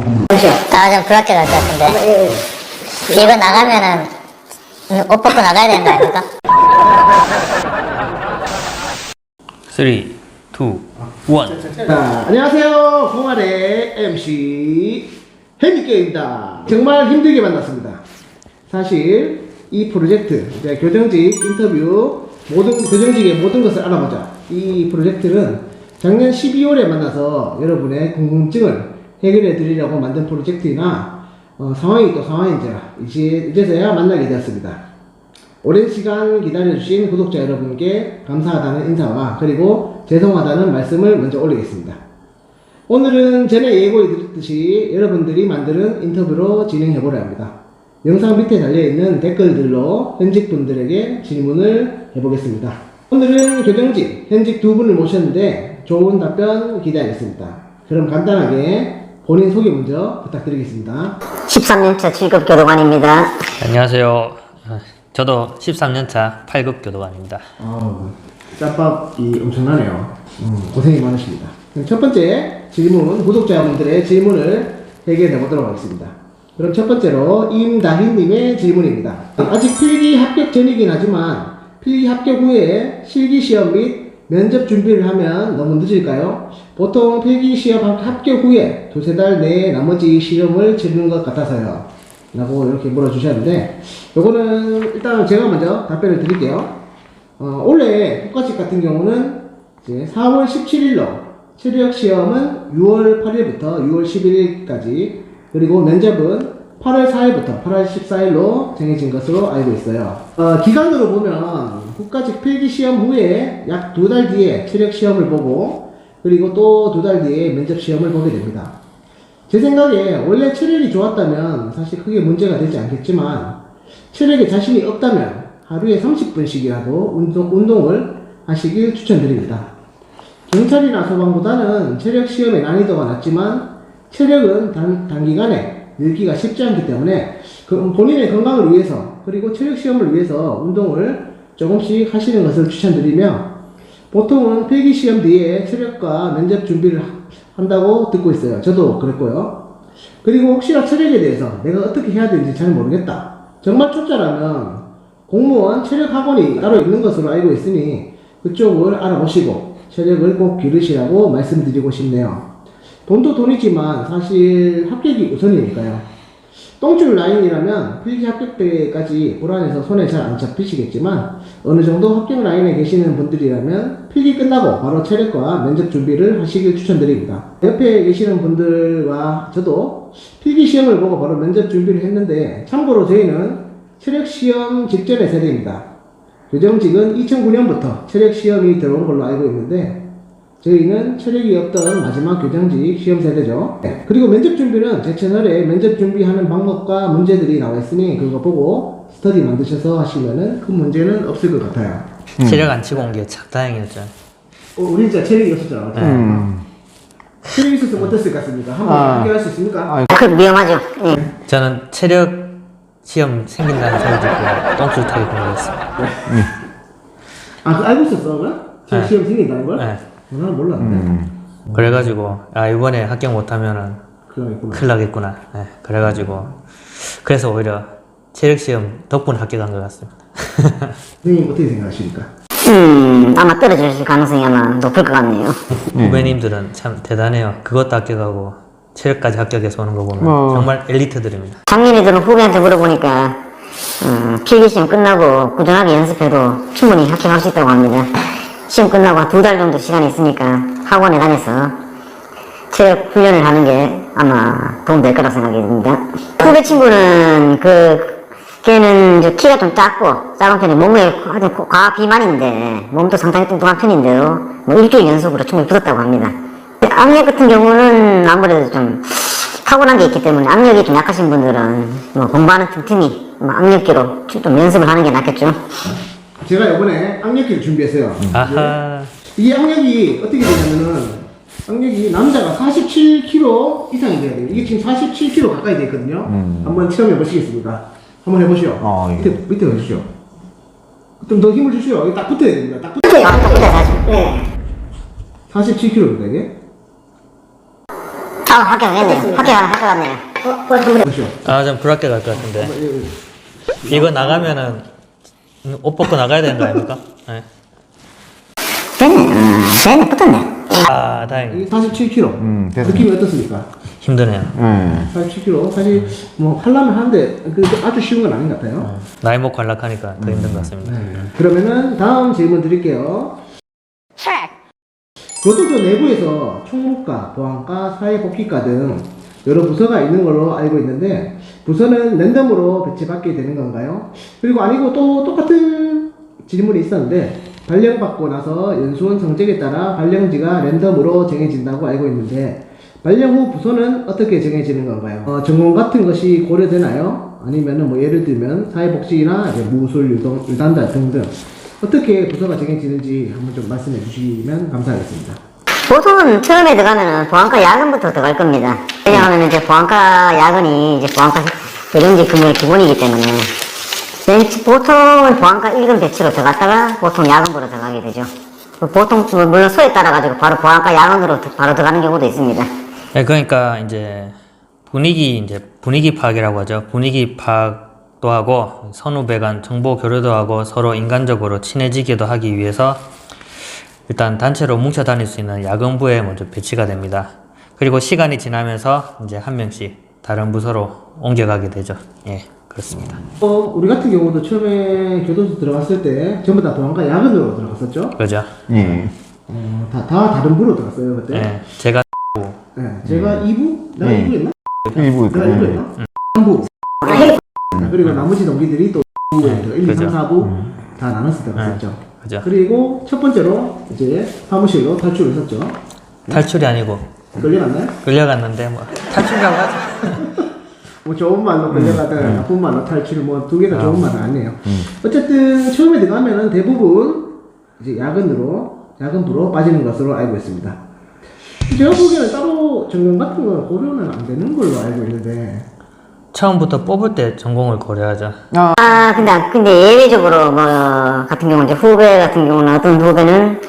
아, 좀 불합격 할것 같은데. 이거 나가면은, 음, 옷 벗고 나가야 되는 거 아닙니까? 3, 2, 1. 자, 안녕하세요. 공활의 MC 해미게입니다. 정말 힘들게 만났습니다. 사실 이 프로젝트, 이제 교정직 인터뷰 모든 교정직의 모든 것을 알아보자. 이 프로젝트는 작년 12월에 만나서 여러분의 궁금증을 해결해 드리려고 만든 프로젝트이나 어, 상황이 또 상황인지라 이제 이제서야 만나게 되었습니다. 오랜 시간 기다려주신 구독자 여러분께 감사하다는 인사와 그리고 죄송하다는 말씀을 먼저 올리겠습니다. 오늘은 전에 예고해 드렸듯이 여러분들이 만드는 인터뷰로 진행해보려 합니다. 영상 밑에 달려있는 댓글들로 현직분들에게 질문을 해보겠습니다. 오늘은 교정직 현직 두 분을 모셨는데 좋은 답변 기대하겠습니다. 그럼 간단하게 본인 소개 먼저 부탁드리겠습니다. 13년차 7급 교도관입니다. 안녕하세요. 아, 저도 13년차 8급 교도관입니다. 아우, 짬밥이 엄청나네요. 음, 고생이 많으십니다. 그럼 첫 번째 질문, 구독자분들의 질문을 해결해 보도록 하겠습니다. 그럼 첫 번째로 임다희님의 질문입니다. 아직 필기 합격 전이긴 하지만 필기 합격 후에 실기 시험 및 면접 준비를 하면 너무 늦을까요? 보통 필기 시험 합- 합격 후에 두세 달 내에 나머지 시험을 치르는 것 같아서요. 라고 이렇게 물어주셨는데, 요거는 일단 제가 먼저 답변을 드릴게요. 어, 원래 국가직 같은 경우는 이제 4월 17일로 체력 시험은 6월 8일부터 6월 11일까지 그리고 면접은 8월 4일부터 8월 14일로 정해진 것으로 알고 있어요. 어, 기간으로 보면 국가직 필기 시험 후에 약 두 달 뒤에 체력 시험을 보고 그리고 또 두 달 뒤에 면접 시험을 보게 됩니다. 제 생각에 원래 체력이 좋았다면 사실 크게 문제가 되지 않겠지만 체력에 자신이 없다면 하루에 30분씩이라도 운동, 운동을 하시길 추천드립니다. 경찰이나 소방보다는 체력 시험의 난이도가 낮지만 체력은 단, 단기간에 늘기가 쉽지 않기 때문에 그 본인의 건강을 위해서 그리고 체력 시험을 위해서 운동을 조금씩 하시는 것을 추천드리며 보통은 필기 시험 뒤에 체력과 면접 준비를 하- 한다고 듣고 있어요. 저도 그랬고요. 그리고 혹시나 체력에 대해서 내가 어떻게 해야 되는지 잘 모르겠다. 정말 초짜라면 공무원 체력 학원이 따로 있는 것으로 알고 있으니 그쪽을 알아보시고 체력을 꼭 기르시라고 말씀드리고 싶네요. 돈도 돈이지만 사실 합격이 우선이니까요. 똥줄 라인이라면 필기 합격 때까지 불안해서 손에 잘 안 잡히시겠지만 어느 정도 합격 라인에 계시는 분들이라면 필기 끝나고 바로 체력과 면접 준비를 하시길 추천드립니다. 옆에 계시는 분들과 저도 필기 시험을 보고 바로 면접 준비를 했는데 참고로 저희는 체력 시험 직전의 세대입니다. 교정직은 2009년부터 체력 시험이 들어온 걸로 알고 있는데 저희는 체력이 없던 마지막 교정직 시험 세대죠. 네. 그리고 면접 준비는 제 채널에 면접 준비하는 방법과 문제들이 나와 있으니 그거 보고 스터디 만드셔서 하시면은 큰 문제는 없을 것 같아요. 체력 안 치고 온 게 참 다행이었죠. 어, 우리 진짜 체력이 없었잖아. 체력이 있었으면 어땠을 것 같습니까? 한번 아. 합격할 수 있습니까? 그 위험하죠. 예. 저는 체력 시험 생긴다는 소리 듣고 똥줄 타기 공부했습니다. 아, 그거 알고 있었어, 그럼? 체력 네. 시험 생긴다는 걸? 네. 어, 나는 몰랐는데. 그래가지고 아 이번에 합격 못하면은 그러겠구나. 큰일 나겠구나. 네, 그래가지고 그래서 오히려 체력 시험 덕분에 합격한 것 같습니다. 선생님 어떻게 생각하십니까? 음, 아마 떨어질 가능성이 아마 높을 것 같네요. 후배님들은 참 대단해요. 그것도 합격하고 체력까지 합격해서 오는 거 보면 어. 정말 엘리트들입니다. 작년에 들은 후배한테 물어보니까, 음, 필기시험 끝나고 꾸준하게 연습해도 충분히 합격할 수 있다고 합니다. 시험 끝나고 한 두 달 정도 시간이 있으니까 학원에 다녀서 체력 훈련을 하는 게 아마 도움될 거라 생각이 듭니다. 후배 친구는 그, 걔는 키가 좀 작고, 작은 편에 몸에 과학 비만인데, 몸도 상당히 뚱뚱한 편인데요. 뭐 일주일 연속으로 충분히 붙었다고 합니다. 악력 같은 경우는 아무래도 좀 타고난 게 있기 때문에 악력이 좀 약하신 분들은 뭐 공부하는 틈틈이 뭐 악력기로 좀 연습을 하는 게 낫겠죠. 제가 이번에 악력기를 준비했어요. 아하. 이 악력이 어떻게 되냐면은 악력이 남자가 47kg 이상이 돼야 돼요. 이게 지금 47kg 가까이 돼 있거든요. 한번 체험해 보시겠습니다. 한번 해보시오. 어, 예. 밑에 밑에 해주시오. 좀 더 힘을 주시오. 여기 딱 붙어야 됩니다. 딱 붙어. 네, 사실. 네. 47kg입니다 이게. 아, 학교 가겠네요. 학교, 학교 갔네요. 보시오. 아, 좀 불합격 갈것 같은데. 예, 이거 나가면은 옷 벗고 나가야 되는 거 아닙니까? 네. 됐네. 음, 됐네. 붙었네. 아, 다행히 47kg. 음, 됐네. 느낌이 어떻습니까? 힘드네요. 네. 47kg. 사실 뭐 하려면 하는데 그 아주 쉬운 건 아닌 것 같아요. 나이 먹고 관락하니까 더 힘든 것 같습니다. 네. 그러면은 다음 질문 드릴게요. 교도소 내부에서 총무과, 보안과, 사회복지과 등 여러 부서가 있는 걸로 알고 있는데 부서는 랜덤으로 배치받게 되는 건가요? 그리고 아니고 또 똑같은 질문이 있었는데 발령받고 나서 연수원 성적에 따라 발령지가 랜덤으로 정해진다고 알고 있는데 발령 후 부서는 어떻게 정해지는 건가요? 어, 전공 같은 것이 고려되나요? 아니면은 뭐 예를 들면 사회복지나 무술, 유동, 유단자 등등 어떻게 부서가 정해지는지 한번 좀 말씀해 주시면 감사하겠습니다. 보통은 처음에 들어가면은 보안과 야근부터 들어갈 겁니다. 왜냐하면 이제 보안과 야근이 이제 보안과 배정지 근무의 기본이기 때문에 맨 치- 보통은 보안과 1급 배치로 들어갔다가 보통 야근부로 들어가게 되죠. 보통 뭐 물론 소에 따라 가지고 바로 보안과 야근으로 드- 바로 들어가는 경우도 있습니다. 네, 그러니까 이제 분위기 이제 분위기 파악이라고 하죠. 분위기 파악도 하고 선후배 간 정보 교류도 하고 서로 인간적으로 친해지기도 하기 위해서 일단 단체로 뭉쳐 다닐 수 있는 야근부에 먼저 배치가 됩니다. 그리고 시간이 지나면서 이제 한 명씩 다른 부서로 옮겨가게 되죠. 예, 그렇습니다. 어, 우리 같은 경우도 처음에 교도소 들어갔을 때 전부 다 보안과 야근으로 들어갔었죠. 그죠? 예. 어, 다, 다 다른 부로 들어갔어요 그때. 예, 제가 네, 제가 2부? 내가 네. 2부였나? 일부 내가 네. 1부였나? 3부. 그리고 나머지 동기들이 또 2부에 1, 2, 3, 그죠. 4부 다 나눠서 들어갔었죠. 그죠? 그리고 첫 번째로 이제 사무실로 탈출했었죠. 탈출이 아니고 끌려갔나요? 끌려갔는데 뭐 탈출이라고 하죠. 뭐 좋은 말로 끌려가든 나쁜 말로 탈출 뭐 두 개 다 좋은 말은 아니에요. 어쨌든 처음에 들어가면은 대부분 이제 야근으로 야근부로 빠지는 것으로 알고 있습니다. 제가 보기에는 따로 전공 같은 건 고려는 안 되는 걸로 알고 있는데 처음부터 뽑을 때 전공을 고려하죠. 아, 근데, 근데 예외적으로 뭐, 같은 경우 이제 후배 같은 경우는 어떤 후배는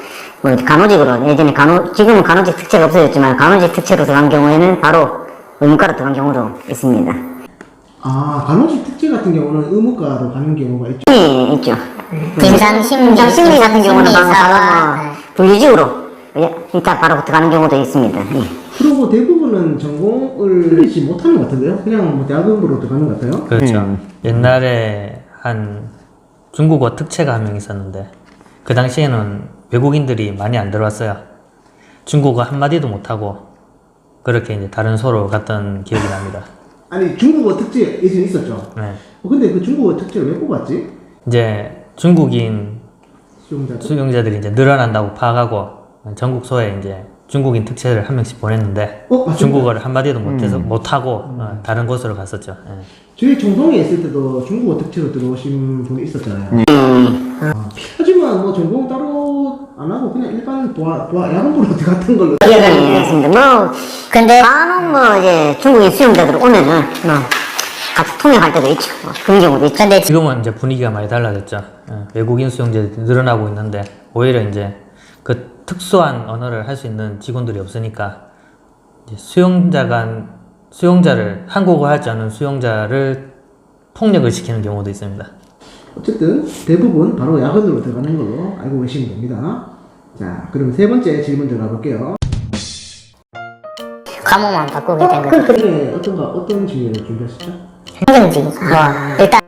뭐 간호직으로 예전에 간호, 지금은 간호직 특채가 없어졌지만 간호직 특채로 들어간 경우에는 바로 의무과로 들어간 경우도 있습니다. 아 간호직 특채 같은 경우는 의무과로 가는 경우가 있죠. 예, 있죠. 임상 심리, 임상 심리 같은 경우는 바로, 바로 뭐 분리직으로 예, 일단 바로 들어가는 경우도 있습니다. 예. 그리고 대부분은 전공을 흘리지 못하는 것 같은데요. 그냥 뭐 대학원부로 들어가는 것 같아요. 그렇죠. 음. 옛날에 한 중국어 특채가 한 명 있었는데 그 당시에는 외국인들이 많이 안 들어왔어요. 중국어 한마디도 못하고 그렇게 이제 다른 소로 갔던 기억이 납니다. 아니 중국어 특채 예전에 있었죠. 네. 어, 근데 그 중국어 특채를 왜 뽑았지? 이제 중국인 수용자들. 수용자들이 이제 늘어난다고 파악하고 전국소에 이제 중국인 특채를 한 명씩 보냈는데 어, 맞습니다. 중국어를 한마디도 못해서 못하고 어, 다른 곳으로 갔었죠. 예. 저희 정동에 있을 때도 중국어 특채로 들어오신 분이 있었잖아요. 음. 아, 하지만 뭐 전공 따로 안 하고 그냥 일반 도와, 도와 야간부로 들어갔던 걸로. 기억이 났습니다. 뭐, 근데 간혹 뭐 이제 중국인 수용자들 오면은 뭐 같이 통역할 때도 있죠. 뭐 그런 경우도 있죠. 근데 지금은 이제 분위기가 많이 달라졌죠. 예, 외국인 수용자들이 늘어나고 있는데 오히려 이제 그 특수한 언어를 할 수 있는 직원들이 없으니까 이제 수용자간 수용자를 한국어 할줄 아는 수용자를 통역을 시키는 경우도 있습니다. 어쨌든 대부분 바로 야간으로 들어가는 걸로 알고 계시면 됩니다. 자, 그럼 세 번째 질문 들어가 볼게요. 과목만 바꾸게 된 그, 그, 어떤 거, 어떤 질문을 준비하셨죠? 행정직. 뭐 일단